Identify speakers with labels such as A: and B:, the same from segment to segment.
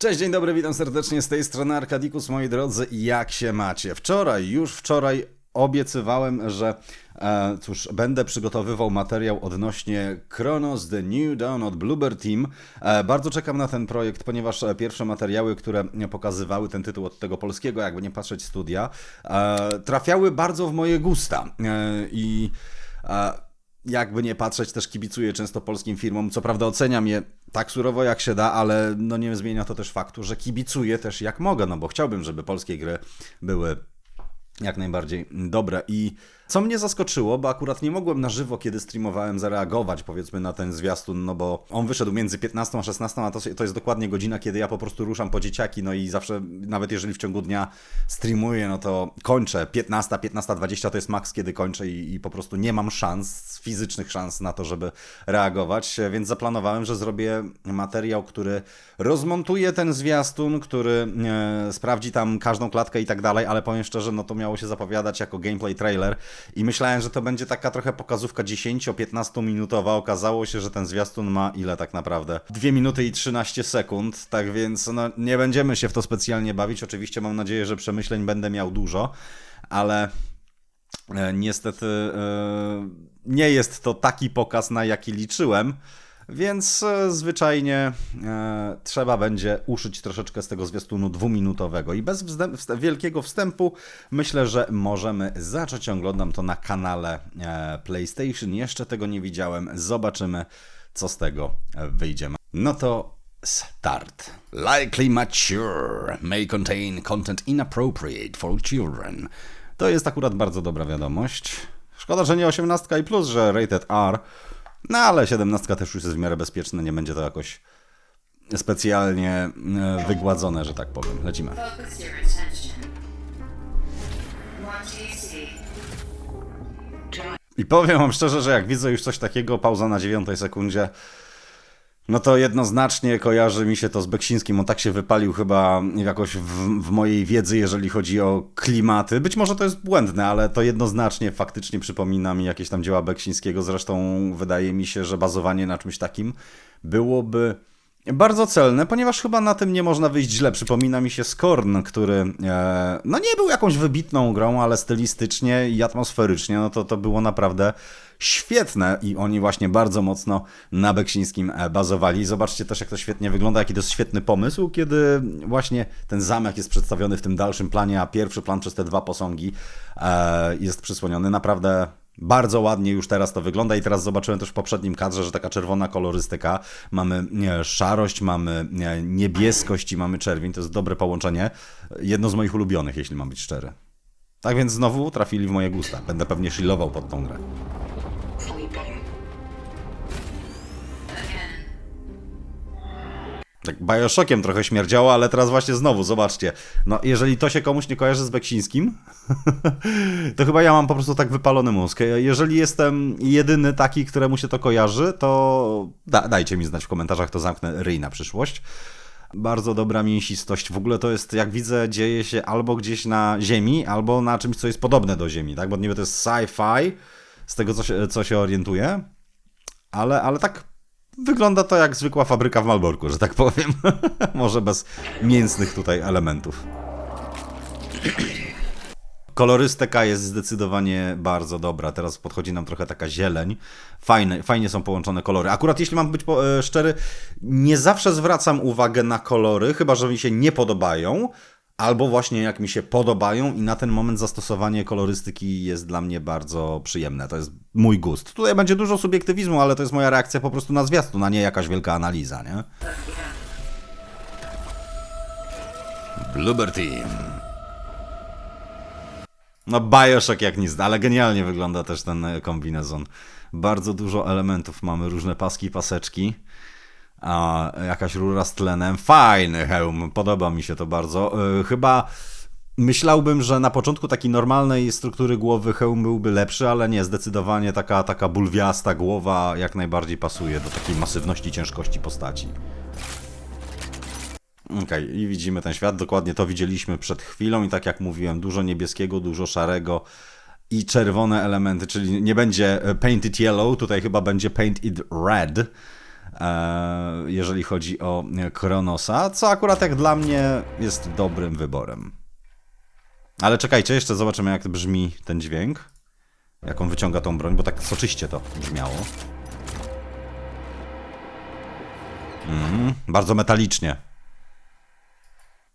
A: Cześć, dzień dobry, witam serdecznie z tej strony Arkadikus, moi drodzy. Jak się macie? Wczoraj, już wczoraj obiecywałem, że e, cóż, będę przygotowywał materiał odnośnie Chronos The New Dawn od Bluebird Team. E, bardzo czekam na ten projekt, ponieważ e, pierwsze materiały, które pokazywały ten tytuł od tego polskiego, jakby nie patrzeć studia, e, trafiały bardzo w moje gusta. E, I e, jakby nie patrzeć, też kibicuję często polskim firmom. Co prawda oceniam je tak surowo jak się da, ale no nie zmienia to też faktu, że kibicuję też jak mogę, no bo chciałbym, żeby polskie gry były jak najbardziej dobre. I co mnie zaskoczyło, bo akurat nie mogłem na żywo, kiedy streamowałem, zareagować powiedzmy na ten zwiastun, no bo on wyszedł między 15 a 16, a to, to jest dokładnie godzina, kiedy ja po prostu ruszam po dzieciaki, no i zawsze, nawet jeżeli w ciągu dnia streamuję, no to kończę. 15, 15.20 to jest maks, kiedy kończę i, i po prostu nie mam szans, fizycznych szans na to, żeby reagować, więc zaplanowałem, że zrobię materiał, który rozmontuje ten zwiastun, który e, sprawdzi tam każdą klatkę i tak dalej, ale powiem szczerze, no to miało się zapowiadać jako gameplay trailer, i myślałem, że to będzie taka trochę pokazówka 10-15 minutowa. Okazało się, że ten zwiastun ma ile tak naprawdę? 2 minuty i 13 sekund, tak więc no, nie będziemy się w to specjalnie bawić. Oczywiście mam nadzieję, że przemyśleń będę miał dużo, ale e, niestety e, nie jest to taki pokaz, na jaki liczyłem. Więc e, zwyczajnie e, trzeba będzie uszyć troszeczkę z tego zwiastunu dwuminutowego. I bez wielkiego wstępu myślę, że możemy zacząć. Oglądam to na kanale e, PlayStation. Jeszcze tego nie widziałem. Zobaczymy, co z tego wyjdzie. No to Start. Likely mature may contain content inappropriate for children. To jest akurat bardzo dobra wiadomość. Szkoda, że nie 18 i plus, że rated R. No ale 17 też już jest w miarę bezpieczne, nie będzie to jakoś specjalnie e, wygładzone, że tak powiem. Lecimy. I powiem wam szczerze, że jak widzę już coś takiego, pauza na dziewiątej sekundzie, no to jednoznacznie kojarzy mi się to z Beksińskim. On tak się wypalił chyba jakoś w, w, mojej wiedzy, jeżeli chodzi o klimaty. Być może to jest błędne, ale to jednoznacznie faktycznie przypomina mi jakieś tam dzieła Beksińskiego. Zresztą wydaje mi się, że bazowanie na czymś takim byłoby bardzo celne, ponieważ chyba na tym nie można wyjść źle. Przypomina mi się Skorn, który e, no nie był jakąś wybitną grą, ale stylistycznie i atmosferycznie, no to to było naprawdę świetne i oni właśnie bardzo mocno na Beksińskim e, bazowali. Zobaczcie też, jak to świetnie wygląda, jaki to jest świetny pomysł, kiedy właśnie ten zamek jest przedstawiony w tym dalszym planie, a pierwszy plan przez te dwa posągi e, jest przysłoniony. Naprawdę bardzo ładnie już teraz to wygląda i teraz zobaczyłem też w poprzednim kadrze, że taka czerwona kolorystyka, mamy szarość, mamy nie, niebieskość i mamy czerwień, to jest dobre połączenie, jedno z moich ulubionych, jeśli mam być szczery. Tak więc znowu trafili w moje gusta, będę pewnie shillował pod tą grę. Tak Bioshockiem trochę śmierdziało, ale teraz właśnie znowu, zobaczcie. No, jeżeli to się komuś nie kojarzy z Beksińskim, to chyba ja mam po prostu tak wypalony mózg. Jeżeli jestem jedyny taki, któremu się to kojarzy, to da, dajcie mi znać w komentarzach, to zamknę ryj na przyszłość. Bardzo dobra mięsistość. W ogóle to jest, jak widzę, dzieje się albo gdzieś na Ziemi, albo na czymś, co jest podobne do Ziemi, tak? Bo niby to jest sci-fi, z tego co się, co się orientuję, ale, ale tak Wygląda to jak zwykła fabryka w Malborku, że tak powiem. Może bez mięsnych tutaj elementów. Kolorystyka jest zdecydowanie bardzo dobra. Teraz podchodzi nam trochę taka zieleń. Fajne, fajnie są połączone kolory. Akurat jeśli mam być e, szczery, nie zawsze zwracam uwagę na kolory, chyba że mi się nie podobają, albo właśnie jak mi się podobają i na ten moment zastosowanie kolorystyki jest dla mnie bardzo przyjemne. To jest mój gust. Tutaj będzie dużo subiektywizmu, ale to jest moja reakcja po prostu na zwiastun, a nie jakaś wielka analiza, nie? Bloober Team. No Bioshock jak nic, ale genialnie wygląda też ten kombinezon. Bardzo dużo elementów mamy, różne paski, paseczki a jakaś rura z tlenem. Fajny hełm, podoba mi się to bardzo. E, chyba myślałbym, że na początku takiej normalnej struktury głowy hełm byłby lepszy, ale nie, zdecydowanie taka, taka bulwiasta głowa jak najbardziej pasuje do takiej masywności, ciężkości postaci. Okej, okay, i widzimy ten świat, dokładnie to widzieliśmy przed chwilą i tak jak mówiłem, dużo niebieskiego, dużo szarego i czerwone elementy, czyli nie będzie painted yellow, tutaj chyba będzie paint it red, jeżeli chodzi o Kronosa, co akurat jak dla mnie jest dobrym wyborem. Ale czekajcie, jeszcze zobaczymy jak brzmi ten dźwięk. Jak on wyciąga tą broń, bo tak soczyście to brzmiało. Mm, bardzo metalicznie.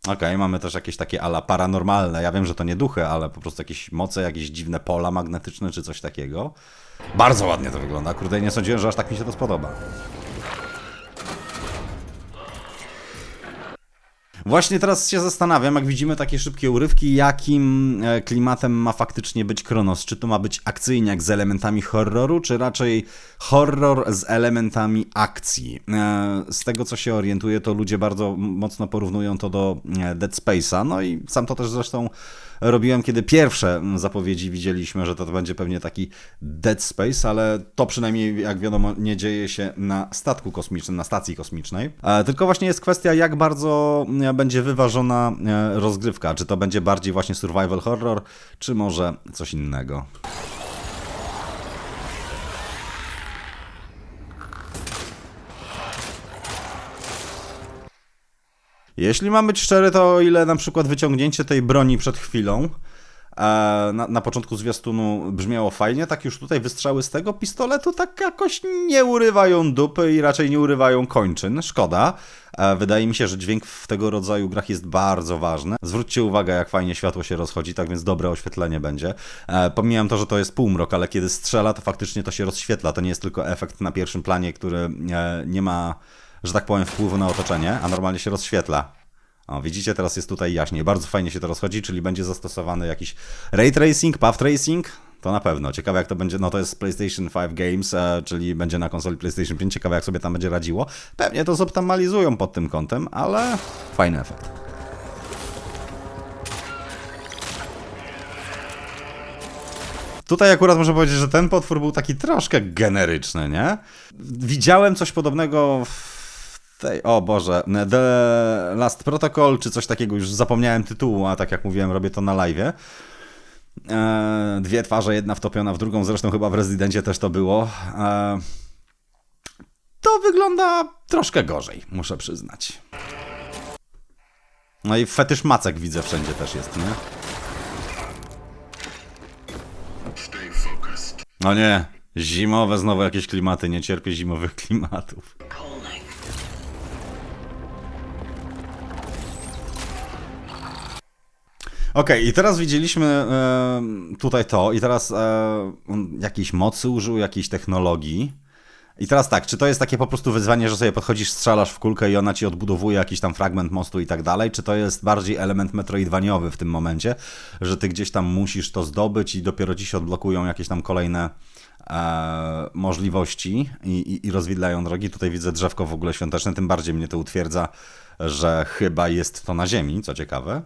A: Okej, mamy też jakieś takie ala paranormalne. Ja wiem, że to nie duchy, ale po prostu jakieś moce, jakieś dziwne pola magnetyczne czy coś takiego. Bardzo ładnie to wygląda. Kurde, nie sądziłem, że aż tak mi się to spodoba. Właśnie teraz się zastanawiam, jak widzimy takie szybkie urywki, jakim e, klimatem ma faktycznie być Kronos. Czy to ma być akcyjniak z elementami horroru, czy raczej horror z elementami akcji. E, z tego co się orientuję, to ludzie bardzo mocno porównują to do e, Dead Space'a. No i sam to też zresztą robiłem, kiedy pierwsze zapowiedzi widzieliśmy, że to będzie pewnie taki Dead Space, ale to przynajmniej, jak wiadomo, nie dzieje się na statku kosmicznym, na stacji kosmicznej. Tylko właśnie jest kwestia, jak bardzo będzie wyważona rozgrywka. Czy to będzie bardziej właśnie survival horror, czy może coś innego. Jeśli mam być szczery, to o ile na przykład wyciągnięcie tej broni przed chwilą e, na, na początku zwiastunu brzmiało fajnie, tak już tutaj wystrzały z tego pistoletu tak jakoś nie urywają dupy i raczej nie urywają kończyn. Szkoda. E, wydaje mi się, że dźwięk w tego rodzaju grach jest bardzo ważny. Zwróćcie uwagę, jak fajnie światło się rozchodzi, tak więc dobre oświetlenie będzie. E, pomijam to, że to jest półmrok, ale kiedy strzela, to faktycznie to się rozświetla. To nie jest tylko efekt na pierwszym planie, który nie ma że tak powiem, wpływu na otoczenie, a normalnie się rozświetla. O, widzicie, teraz jest tutaj jaśniej. Bardzo fajnie się to rozchodzi, czyli będzie zastosowany jakiś ray tracing, path tracing. To na pewno. Ciekawe jak to będzie, no to jest PlayStation 5 Games, e, czyli będzie na konsoli PlayStation 5. Ciekawe jak sobie tam będzie radziło. Pewnie to zoptymalizują pod tym kątem, ale fajny efekt. Tutaj akurat muszę powiedzieć, że ten potwór był taki troszkę generyczny, nie? Widziałem coś podobnego w tej, o Boże, The Last Protocol, czy coś takiego, już zapomniałem tytułu, a tak jak mówiłem, robię to na live. E, dwie twarze, jedna wtopiona w drugą, zresztą chyba w Rezydencie też to było. E, to wygląda troszkę gorzej, muszę przyznać. No i fetysz macek widzę wszędzie też jest, nie? No nie, zimowe znowu jakieś klimaty, nie cierpię zimowych klimatów. Okej, okay, i teraz widzieliśmy e, tutaj to, i teraz e, jakiejś mocy użył, jakiejś technologii. I teraz tak, czy to jest takie po prostu wyzwanie, że sobie podchodzisz, strzelasz w kulkę i ona ci odbudowuje jakiś tam fragment mostu i tak dalej, czy to jest bardziej element metroidwaniowy w tym momencie, że ty gdzieś tam musisz to zdobyć i dopiero ci się odblokują jakieś tam kolejne e, możliwości i, i, i rozwidlają drogi. Tutaj widzę drzewko w ogóle świąteczne, tym bardziej mnie to utwierdza, że chyba jest to na ziemi, co ciekawe.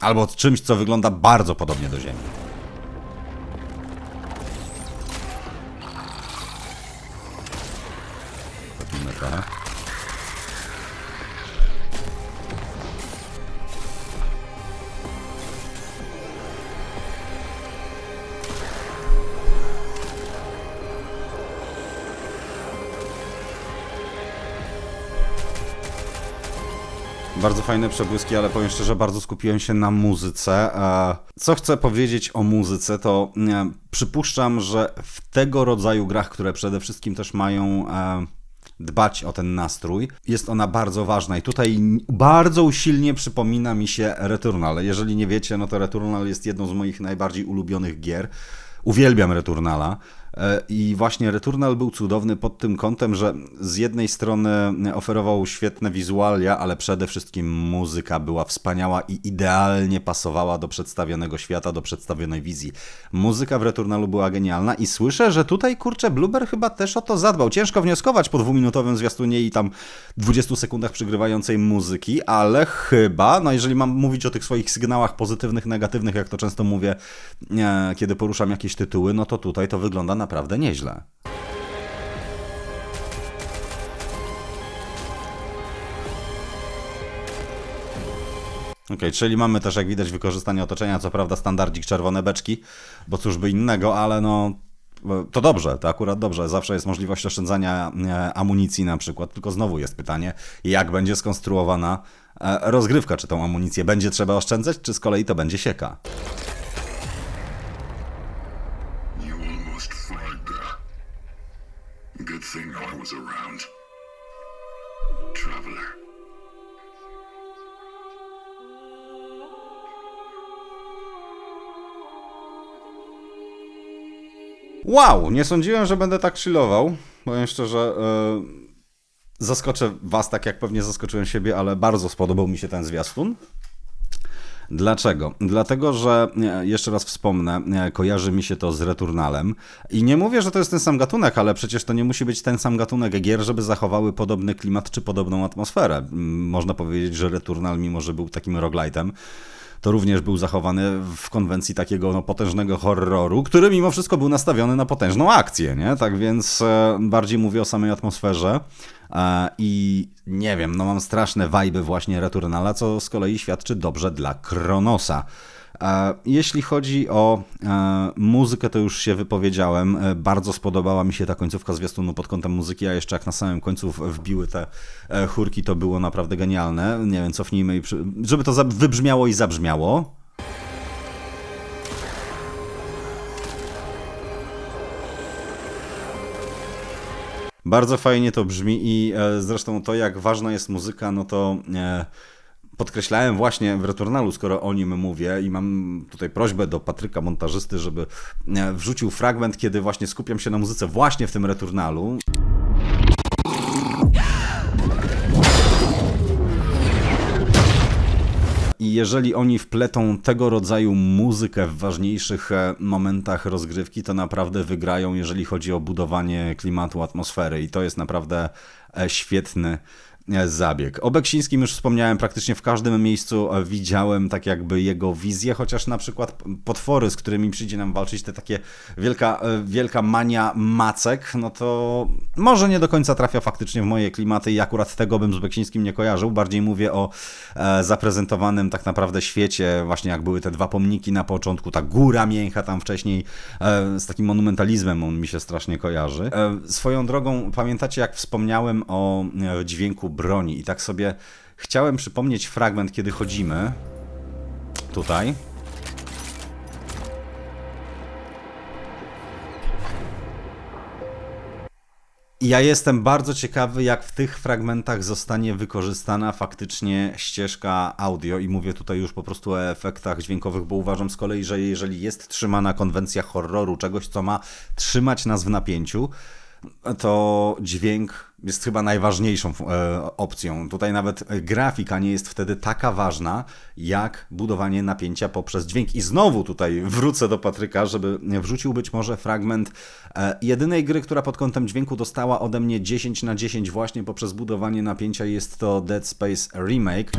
A: Albo czymś, co wygląda bardzo podobnie do Ziemi. Robimy to. Bardzo fajne przebłyski, ale powiem szczerze, bardzo skupiłem się na muzyce. Co chcę powiedzieć o muzyce, to przypuszczam, że w tego rodzaju grach, które przede wszystkim też mają dbać o ten nastrój. Jest ona bardzo ważna i tutaj bardzo usilnie przypomina mi się Returnal. Jeżeli nie wiecie, no to Returnal jest jedną z moich najbardziej ulubionych gier. Uwielbiam Returnala. E, I właśnie Returnal był cudowny pod tym kątem, że z jednej strony oferował świetne wizualia, ale przede wszystkim muzyka była wspaniała i idealnie pasowała do przedstawionego świata, do przedstawionej wizji. Muzyka w Returnalu była genialna i słyszę, że tutaj kurczę Blueber chyba też o to zadbał. Ciężko wnioskować po dwuminutowym zwiastunie i tam 20 sekundach przygrywającej muzyki, ale chyba, no jeżeli mam mówić o tych swoich sygnałach pozytywnych, negatywnych, jak to często mówię, e, kiedy poruszam jakieś tytuły, no to tutaj to wygląda naprawdę nieźle. Ok, czyli mamy też, jak widać, wykorzystanie otoczenia, co prawda standardzik czerwone beczki, bo cóż by innego, ale no To dobrze, to akurat dobrze. Zawsze jest możliwość oszczędzania e, amunicji na przykład, tylko znowu jest pytanie, jak będzie skonstruowana e, rozgrywka, czy tą amunicję będzie trzeba oszczędzać, czy z kolei to będzie sieka.
B: Thing I was around. Traveler.
A: Wow, nie sądziłem, że będę tak chillował. Powiem szczerze, yy, zaskoczę was tak jak pewnie zaskoczyłem siebie, ale bardzo spodobał mi się ten zwiastun. Dlaczego? Dlatego, że e, jeszcze raz wspomnę, e, kojarzy mi się to z Returnalem. I nie mówię, że to jest ten sam gatunek, ale przecież to nie musi być ten sam gatunek gier, żeby zachowały podobny klimat czy podobną atmosferę. Mm, Można powiedzieć, że Returnal, mimo że był takim roguelite'em, to również był zachowany w konwencji takiego no, potężnego horroru, który mimo wszystko był nastawiony na potężną akcję, nie? Tak więc e, bardziej mówię o samej atmosferze i nie wiem, no mam straszne wajby właśnie Returnala, co z kolei świadczy dobrze dla Kronosa. Jeśli chodzi o e, muzykę, to już się wypowiedziałem. E, Bardzo spodobała mi się ta końcówka zwiastunu pod kątem muzyki, a jeszcze jak na samym końcu wbiły te e, chórki, to było naprawdę genialne. Nie wiem, cofnijmy i żeby to wybrzmiało i zabrzmiało. Bardzo fajnie to brzmi i e, zresztą to, jak ważna jest muzyka, no to e, podkreślałem właśnie w Returnalu, skoro o nim mówię i mam tutaj prośbę do Patryka, montażysty, żeby e, wrzucił fragment, kiedy właśnie skupiam się na muzyce właśnie w tym Returnalu. Jeżeli oni wpletą tego rodzaju muzykę w ważniejszych e, momentach rozgrywki, to naprawdę wygrają, jeżeli chodzi o budowanie klimatu, atmosfery. I to jest naprawdę e, świetny zabieg. O Beksińskim już wspomniałem, praktycznie w każdym miejscu e, widziałem tak jakby jego wizję, chociaż na przykład potwory, z którymi przyjdzie nam walczyć, te takie wielka, e, wielka mania macek, no to może nie do końca trafia faktycznie w moje klimaty i akurat tego bym z Beksińskim nie kojarzył. Bardziej mówię o e, zaprezentowanym tak naprawdę świecie, właśnie jak były te dwa pomniki na początku, ta góra mięcha tam wcześniej, z takim monumentalizmem on mi się strasznie kojarzy. Swoją drogą, pamiętacie jak wspomniałem o dźwięku broni. I tak sobie chciałem przypomnieć fragment, kiedy chodzimy. Tutaj. Ja jestem bardzo ciekawy, jak w tych fragmentach zostanie wykorzystana faktycznie ścieżka audio. I mówię tutaj już po prostu o efektach dźwiękowych, bo uważam z kolei, że jeżeli jest trzymana konwencja horroru, czegoś, co ma trzymać nas w napięciu, to dźwięk jest chyba najważniejszą e, opcją. Tutaj nawet grafika nie jest wtedy taka ważna, jak budowanie napięcia poprzez dźwięk. I znowu tutaj wrócę do Patryka, żeby wrzucił być może fragment e, jedynej gry, która pod kątem dźwięku dostała ode mnie 10 na 10 właśnie poprzez budowanie napięcia. Jest to Dead Space Remake.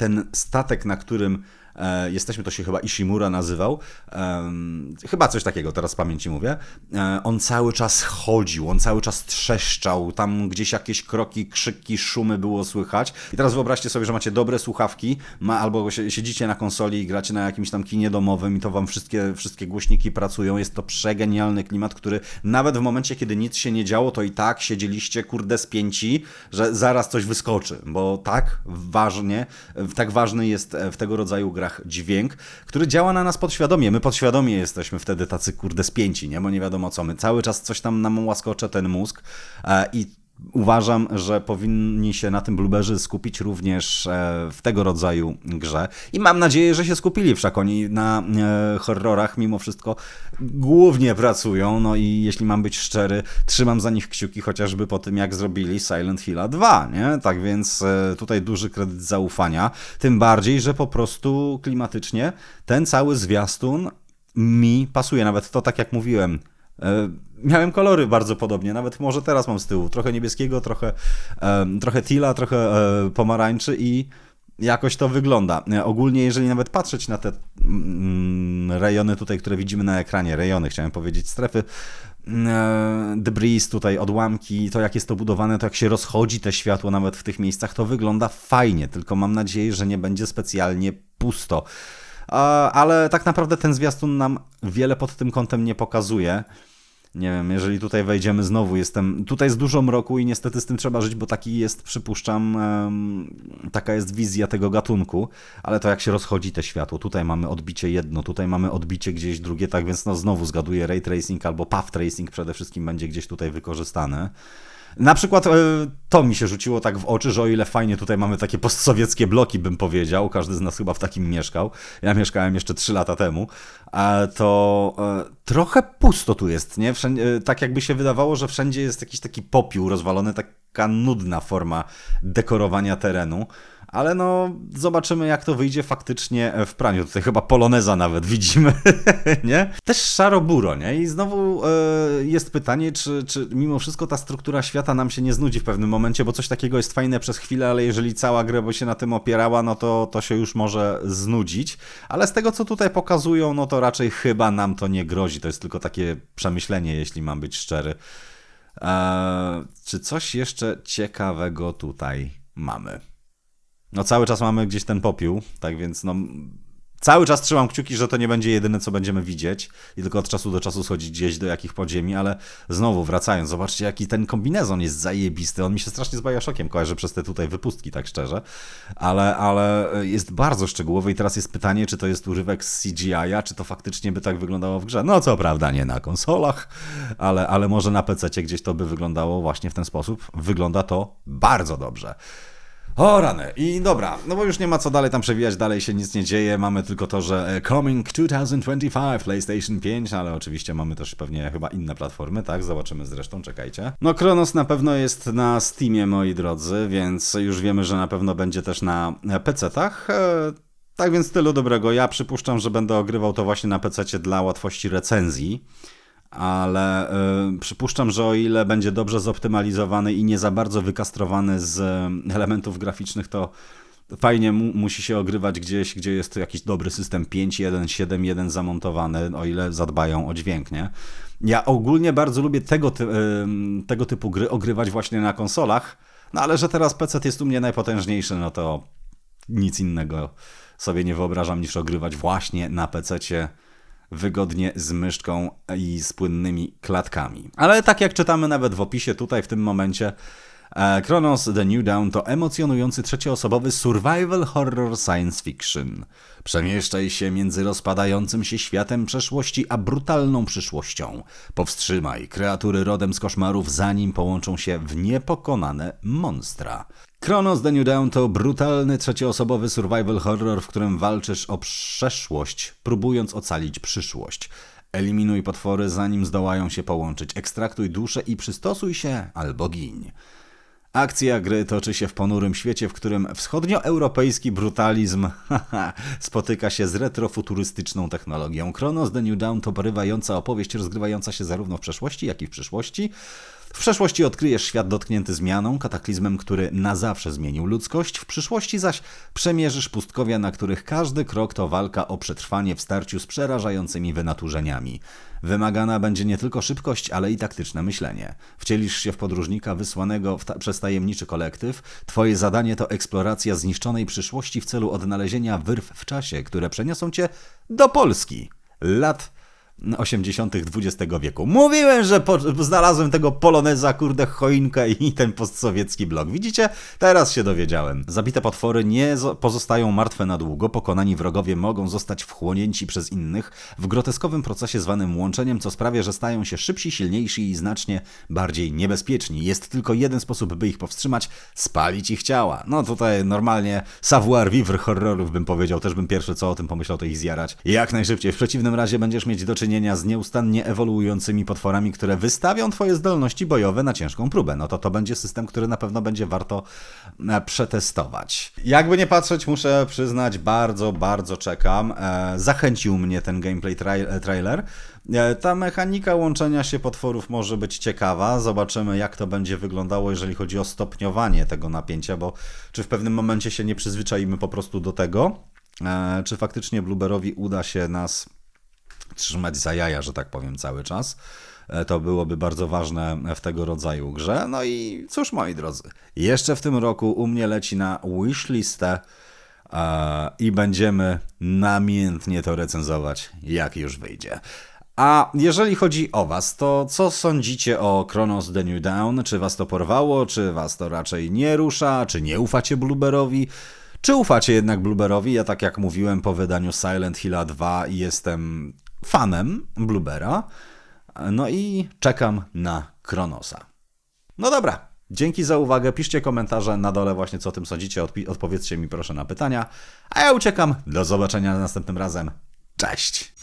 A: Ten statek, na którym jesteśmy, to się chyba Ishimura nazywał, chyba coś takiego, teraz z pamięci mówię, e, on cały czas chodził, on cały czas trzeszczał, tam gdzieś jakieś kroki, krzyki, szumy było słychać. I teraz wyobraźcie sobie, że macie dobre słuchawki, ma, albo sie- siedzicie na konsoli i gracie na jakimś tam kinie domowym i to wam wszystkie, wszystkie głośniki pracują. Jest to przegenialny klimat, który nawet w momencie, kiedy nic się nie działo, to i tak siedzieliście, kurde, spięci, że zaraz coś wyskoczy, bo tak ważnie, tak ważny jest w tego rodzaju grach dźwięk, który działa na nas podświadomie. My podświadomie jesteśmy wtedy tacy, kurde, spięci, nie? Bo nie wiadomo co my. Cały czas coś tam nam łaskocze ten mózg e, i Uważam, że powinni się na tym blueberze skupić również e, w tego rodzaju grze. I mam nadzieję, że się skupili, wszak oni na e, horrorach mimo wszystko głównie pracują. No i jeśli mam być szczery, trzymam za nich kciuki chociażby po tym, jak zrobili Silent Hill 2, nie? Tak więc e, tutaj duży kredyt zaufania. Tym bardziej, że po prostu klimatycznie ten cały zwiastun mi pasuje. Nawet to, tak jak mówiłem, Miałem kolory bardzo podobnie, nawet może teraz mam z tyłu. Trochę niebieskiego, trochę, em, trochę tila, trochę e, pomarańczy i jakoś to wygląda. Ogólnie, jeżeli nawet patrzeć na te mm, rejony tutaj, które widzimy na ekranie, rejony, chciałem powiedzieć, strefy, e, debris, tutaj odłamki, to jak jest to budowane, to jak się rozchodzi te światło nawet w tych miejscach, to wygląda fajnie, tylko mam nadzieję, że nie będzie specjalnie pusto. Ale tak naprawdę ten zwiastun nam wiele pod tym kątem nie pokazuje. Nie wiem, jeżeli tutaj wejdziemy znowu, jestem. Tutaj jest dużo mroku i niestety z tym trzeba żyć, bo taki jest, przypuszczam, taka jest wizja tego gatunku. Ale to jak się rozchodzi te światło, tutaj mamy odbicie jedno, tutaj mamy odbicie gdzieś drugie, tak więc no znowu zgaduję ray tracing albo path tracing przede wszystkim będzie gdzieś tutaj wykorzystany. Na przykład e, to mi się rzuciło tak w oczy, że o ile fajnie tutaj mamy takie postsowieckie bloki, bym powiedział, każdy z nas chyba w takim mieszkał. Ja mieszkałem jeszcze 3 lata temu, to e, trochę pusto tu jest, nie? Wszędzie, e, tak jakby się wydawało, że wszędzie jest jakiś taki popiół rozwalony, taka nudna forma dekorowania terenu. Ale no, zobaczymy jak to wyjdzie faktycznie w praniu. Tutaj chyba poloneza nawet widzimy, nie? Też szaro-buro, nie? I znowu e, jest pytanie, czy, czy mimo wszystko ta struktura świata nam się nie znudzi w pewnym momencie, bo coś takiego jest fajne przez chwilę, ale jeżeli cała gra by się na tym opierała, no to, to się już może znudzić. Ale z tego, co tutaj pokazują, no to raczej chyba nam to nie grozi. To jest tylko takie przemyślenie, jeśli mam być szczery. E, czy coś jeszcze ciekawego tutaj mamy? No cały czas mamy gdzieś ten popiół, tak więc no cały czas trzymam kciuki, że to nie będzie jedyne, co będziemy widzieć i tylko od czasu do czasu schodzić gdzieś do jakich podziemi, ale znowu wracając, zobaczcie jaki ten kombinezon jest zajebisty, on mi się strasznie z Bioshockiem kojarzy przez te tutaj wypustki, tak szczerze, ale, ale jest bardzo szczegółowy i teraz jest pytanie, czy to jest urywek z CGI-a, czy to faktycznie by tak wyglądało w grze. No co prawda nie na konsolach, ale, ale może na PC gdzieś to by wyglądało właśnie w ten sposób. Wygląda to bardzo dobrze. O rany. I dobra, no bo już nie ma co dalej tam przewijać, dalej się nic nie dzieje. Mamy tylko to, że e, Coming 2025 PlayStation 5, ale oczywiście mamy też pewnie chyba inne platformy, tak? Zobaczymy zresztą, czekajcie. No Kronos na pewno jest na Steamie, moi drodzy, więc już wiemy, że na pewno będzie też na PC-tach. E, tak więc tylu dobrego. Ja przypuszczam, że będę ogrywał to właśnie na PC dla łatwości recenzji ale y, przypuszczam, że o ile będzie dobrze zoptymalizowany i nie za bardzo wykastrowany z y, elementów graficznych, to fajnie mu, musi się ogrywać gdzieś, gdzie jest jakiś dobry system 5.1, 7.1 zamontowany, o ile zadbają o dźwięk, nie? Ja ogólnie bardzo lubię tego, ty, y, tego typu gry ogrywać właśnie na konsolach, no ale że teraz PC jest u mnie najpotężniejszy, no to nic innego sobie nie wyobrażam niż ogrywać właśnie na PC-cie wygodnie z myszką i z płynnymi klatkami. Ale tak jak czytamy nawet w opisie tutaj w tym momencie, e, Chronos The New Dawn to emocjonujący trzecioosobowy survival horror science fiction. Przemieszczaj się między rozpadającym się światem przeszłości a brutalną przyszłością. Powstrzymaj kreatury rodem z koszmarów, zanim połączą się w niepokonane monstra. Chronos The New Dawn to brutalny trzecioosobowy survival horror, w którym walczysz o przeszłość, próbując ocalić przyszłość. Eliminuj potwory, zanim zdołają się połączyć. Ekstraktuj duszę i przystosuj się albo giń. Akcja gry toczy się w ponurym świecie, w którym wschodnioeuropejski brutalizm spotyka się z retrofuturystyczną technologią. Chronos The New Dawn to porywająca opowieść rozgrywająca się zarówno w przeszłości, jak i w przyszłości. W przeszłości odkryjesz świat dotknięty zmianą, kataklizmem, który na zawsze zmienił ludzkość, w przyszłości zaś przemierzysz pustkowia, na których każdy krok to walka o przetrwanie w starciu z przerażającymi wynaturzeniami. Wymagana będzie nie tylko szybkość, ale i taktyczne myślenie. Wcielisz się w podróżnika wysłanego w ta przez tajemniczy kolektyw. Twoje zadanie to eksploracja zniszczonej przyszłości w celu odnalezienia wyrw w czasie, które przeniosą cię do Polski. Lat 80. XX wieku. Mówiłem, że po, znalazłem tego poloneza, kurde, choinkę i ten postsowiecki blok. Widzicie? Teraz się dowiedziałem. Zabite potwory nie pozostają martwe na długo. Pokonani wrogowie mogą zostać wchłonięci przez innych w groteskowym procesie zwanym łączeniem, co sprawia, że stają się szybsi, silniejsi i znacznie bardziej niebezpieczni. Jest tylko jeden sposób, by ich powstrzymać spalić ich ciała. No tutaj normalnie savoir vivre horrorów bym powiedział. Też bym pierwszy co o tym pomyślał, to ich zjarać. Jak najszybciej. W przeciwnym razie będziesz mieć do czynienia czynienia z nieustannie ewoluującymi potworami, które wystawią twoje zdolności bojowe na ciężką próbę. No to to będzie system, który na pewno będzie warto e, przetestować. Jakby nie patrzeć, muszę przyznać, bardzo, bardzo czekam. E, zachęcił mnie ten gameplay tra trailer. E, ta mechanika łączenia się potworów może być ciekawa. Zobaczymy, jak to będzie wyglądało, jeżeli chodzi o stopniowanie tego napięcia, bo czy w pewnym momencie się nie przyzwyczaimy po prostu do tego, czy faktycznie Blueberowi uda się nas trzymać za jaja, że tak powiem, cały czas. E, To byłoby bardzo ważne w tego rodzaju grze. No i cóż, moi drodzy, jeszcze w tym roku u mnie leci na wishlistę e, i będziemy namiętnie to recenzować, jak już wyjdzie. A jeżeli chodzi o Was, to co sądzicie o Chronos The New Dawn? Czy Was to porwało, czy Was to raczej nie rusza, czy nie ufacie Blueberowi? Czy ufacie jednak Blueberowi? Ja tak jak mówiłem po wydaniu Silent Hilla 2 jestem fanem Bluebera. No i czekam na Chronosa. No dobra, dzięki za uwagę. Piszcie komentarze na dole właśnie co o tym sądzicie. Odpowiedzcie mi proszę na pytania. A ja uciekam. Do zobaczenia następnym razem. Cześć!